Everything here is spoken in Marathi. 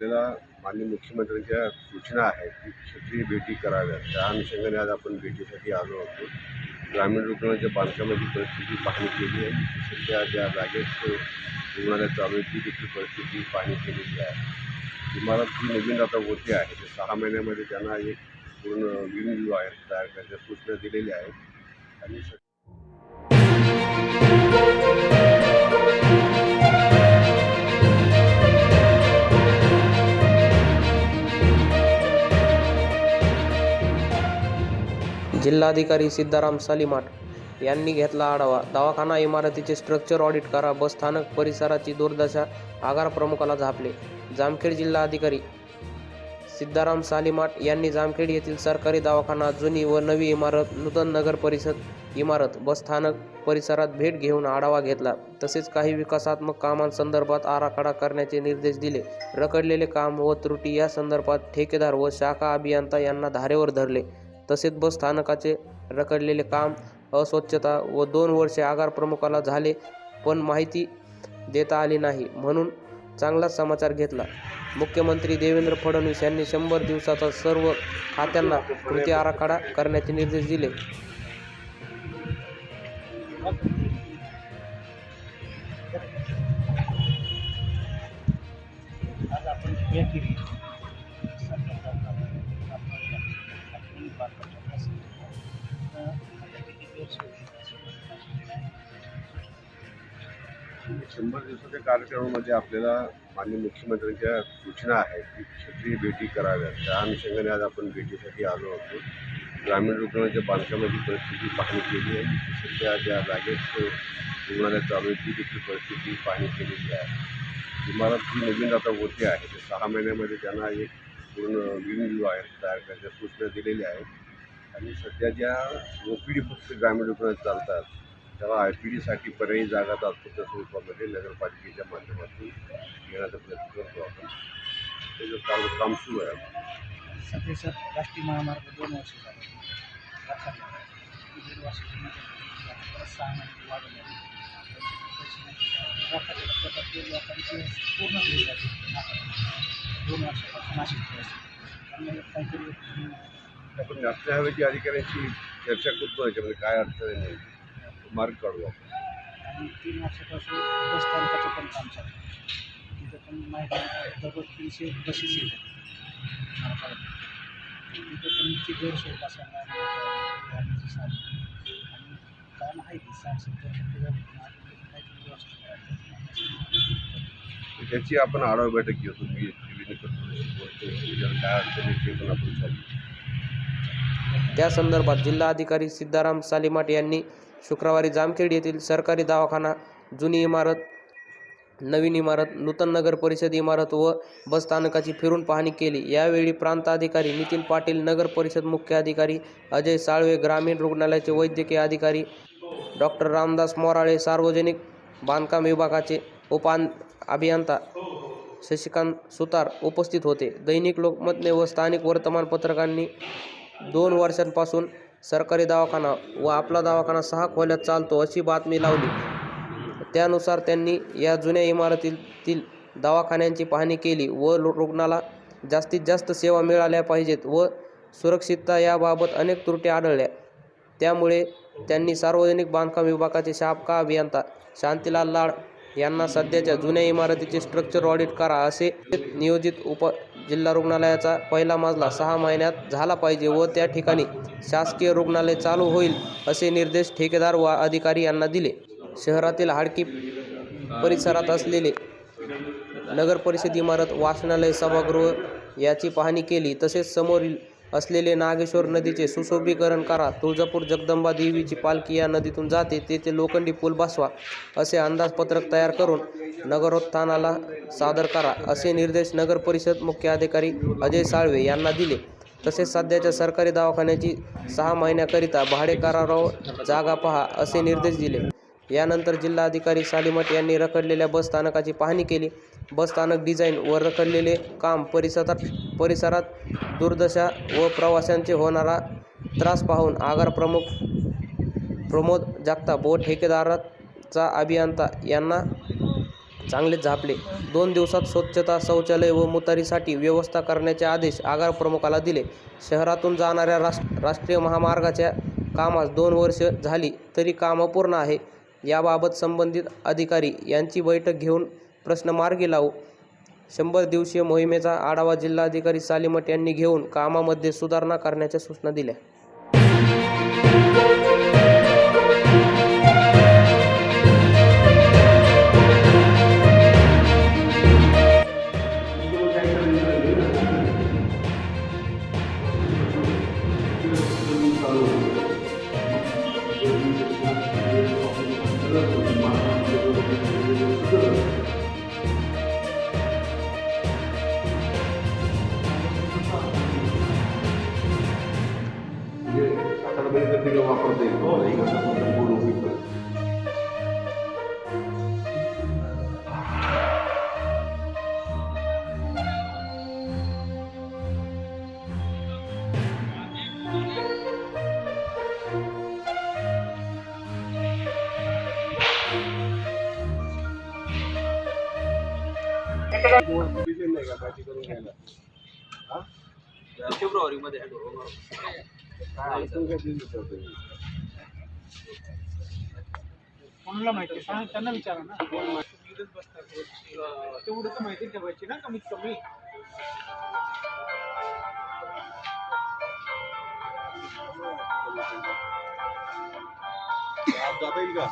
आपल्याला माननीय मुख्यमंत्र्यांच्या सूचना आहेत की क्षेत्रीय भेटी कराव्यात. त्या अनुषंगाने आज आपण भेटीसाठी आलो होतो ग्रामीण रुग्णालयाच्या बांधकामाची परिस्थिती पाहणी केली आहे. सध्या ज्या जागेत रुग्णालय चालू आहे ती देखील परिस्थिती पाहणी केलेली आहे. इमारत जी नवीन आता होते आहे ते सहा महिन्यामध्ये त्यांना एक पूर्ण विंग आहे तयार करण्याच्या सूचना दिलेल्या आहेत. आणि जिल्हाधिकारी सिद्धाराम सालीमाठ यांनी घेतला आढावा. दवाखाना इमारतीचे स्ट्रक्चर ऑडिट करा. बसस्थानक परिसराची दुर्दशा आगार प्रमुखाला झापले. जामखेड जिल्हाधिकारी सिद्धाराम सालीमाठ यांनी जामखेड येथील सरकारी दवाखाना जुनी व नवी इमारत नूतन नगर परिषद इमारत बसस्थानक परिसरात भेट घेऊन आढावा घेतला. तसेच काही विकासात्मक कामांसंदर्भात आराखडा करण्याचे निर्देश दिले. रखडलेले काम व त्रुटी या संदर्भात ठेकेदार व शाखा अभियंता यांना धारेवर धरले. तसेच बस स्थानकाचे रखडलेले काम अस्वच्छता व दोन वर्षे आगार प्रमुखाला झाले पण माहिती देता आली नाही म्हणून चांगलाच समाचार घेतला. मुख्यमंत्री देवेंद्र फडणवीस यांनी शंभर दिवसाचा सर्व खात्यांना कृती आराखडा करण्याचे निर्देश दिले. आज आपण शंभर दिवसाच्या कार्यक्रमामध्ये आपल्याला माननीय मुख्यमंत्र्यांच्या सूचना आहेत की क्षेत्रीय भेटी कराव्यात. त्या अनुषंगाने आज आपण भेटीसाठी आलो होतो ग्रामीण रुग्णालयाच्या बांधकामाची परिस्थिती पाहणी केली आहे. सध्या ज्या जागेत रुग्णालय चालू आहे. ती देखील परिस्थिती पाहणी केलेली आहे. इमारत जी नवीन आता होते आहे. सहा महिन्यामध्ये त्यांना एक पूर्ण विंग आहेत तयार करण्याच्या सूचना दिलेल्या आहेत. आणि सध्या ज्या ओ पी डी फक्त ग्रामीण रुग्णालयात चालतात तेव्हा आय पी डीसाठी पर्यायी जागा तात्पुरत्या स्वरूपामध्ये नगरपालिकेच्या माध्यमातून घेण्याचा प्रयत्न करतो आपण. त्याचं काम काम सुरू आहे. सध्या सर राष्ट्रीय महामार्ग दोन वर्ष झाले. लक्षात घ्या. दीड वर्षाच्या मध्ये परत सहा महिने वाढवले लोकांचे पूर्ण भेट वर्षापासून त्यामुळे काहीतरी आपण राष्ट्रीय हवेच्या अधिकाऱ्यांशी चर्चा करतो याच्यामध्ये काय अडचण नाही मार्ग काढू आपण आणि तीन वर्षापासून बस स्थानकाचं पण काम चालू आहे. तिथं पण माहिती दररोज तीनशे बसेस येतात मार्गावर. तिथं पण ती गैरसोय बसायला गाडीची साधन आणि काम आहे की साठ सत्तर टक्के काहीतरी व्यवस्था करायची. त्याची आपण आढावा बैठक घेऊ तुम्ही त्या संदर्भात जिल्हाधिकारी सिद्धाराम सालीमाट यांनी शुक्रवारी जामखेड येथील सरकारी दवाखाना जुनी इमारत नवीन इमारत नूतन नगर परिषद इमारत व बसस्थानकाची फिरून पाहणी केली. यावेळी प्रांताधिकारी नितीन पाटील नगर परिषद मुख्य अधिकारी अजय साळवे ग्रामीण रुग्णालयाचे वैद्यकीय अधिकारी डॉक्टर रामदास मोराळे सार्वजनिक बांधकाम विभागाचे उपान अभियंता शशिकांत सुतार उपस्थित होते. दैनिक लोकमतने व स्थानिक वर्तमानपत्रकांनी दोन वर्षांपासून सरकारी दवाखाना व आपला दवाखाना सहा खोल्यात चालतो अशी बातमी लावली. त्यानुसार त्यांनी या जुन्या इमारतीतील दवाखान्यांची पाहणी केली व रुग्णाला जास्तीत जास्त सेवा मिळाल्या पाहिजेत व सुरक्षितता याबाबत अनेक त्रुटी आढळल्या. त्यामुळे त्यांनी सार्वजनिक बांधकाम विभागाचे शापका अभियंता शांतीलाल लाड यांना सध्याच्या जुन्या इमारतीचे स्ट्रक्चर ऑडिट करा असे नियोजित उप जिल्हा रुग्णालयाचा पहिला मजला सहा महिन्यात झाला पाहिजे व त्या ठिकाणी शासकीय रुग्णालय चालू होईल असे निर्देश ठेकेदार व अधिकारी यांना दिले. शहरातील हाडकी परिसरात असलेले नगर परिषद इमारत वाचनालय सभागृह याची पाहणी केली. तसेच समोरील असलेले नागेश्वर नदीचे सुशोभीकरण करा. तुळजापूर जगदंबा देवीची पालखी या नदीतून जाते. तेथे लोखंडी पूल बसवा असे अंदाजपत्रक तयार करून नगरोत्थानाला सादर करा असे निर्देश नगर परिषद मुख्य अधिकारी अजय साळवे यांना दिले. तसेच सध्याच्या सरकारी दवाखान्याची सहा महिन्याकरिता भाडे करारावर जागा पहा असे निर्देश दिले. यानंतर जिल्हाधिकारी सालीमठ यांनी रखडलेल्या बस स्थानकाची पाहणी केली. बस स्थानक डिझाईन व रखडलेले काम परिसरात परिसरात दुर्दशा व प्रवाशांचे होणारा त्रास पाहून आगार प्रमुख प्रमोद जागता व ठेकेदाराचा अभियंता यांना चांगलेच झापले. दोन दिवसात स्वच्छता शौचालय व मुतारीसाठी व्यवस्था करण्याचे आदेश आगार प्रमुखाला दिले. शहरातून जाणाऱ्या राष्ट्र राष्ट्रीय महामार्गाच्या कामास दोन वर्ष झाली तरी काम पूर्ण आहे. याबाबत संबंधित अधिकारी यांची बैठक घेऊन प्रश्न मार्गी लावू शंभर दिवसीय मोहिमेचा आढावा जिल्हाधिकारी सालीमठ यांनी घेऊन कामामध्ये सुधारणा करण्याच्या सूचना दिल्या Thank you. म्हणजे ते वापरता येईल तुम्हाला. एक असं फक्त बोलू होईल. नाही का भाजी करून घ्यायला हा? फेब्रुवारीमध्ये काय दिलं तुम्ही? कोणाला माहिती आहे? सांग त्यांना विचारा ना. तेवढं तर माहिती ठेवायची ना कमीत कमी जाता येईल का.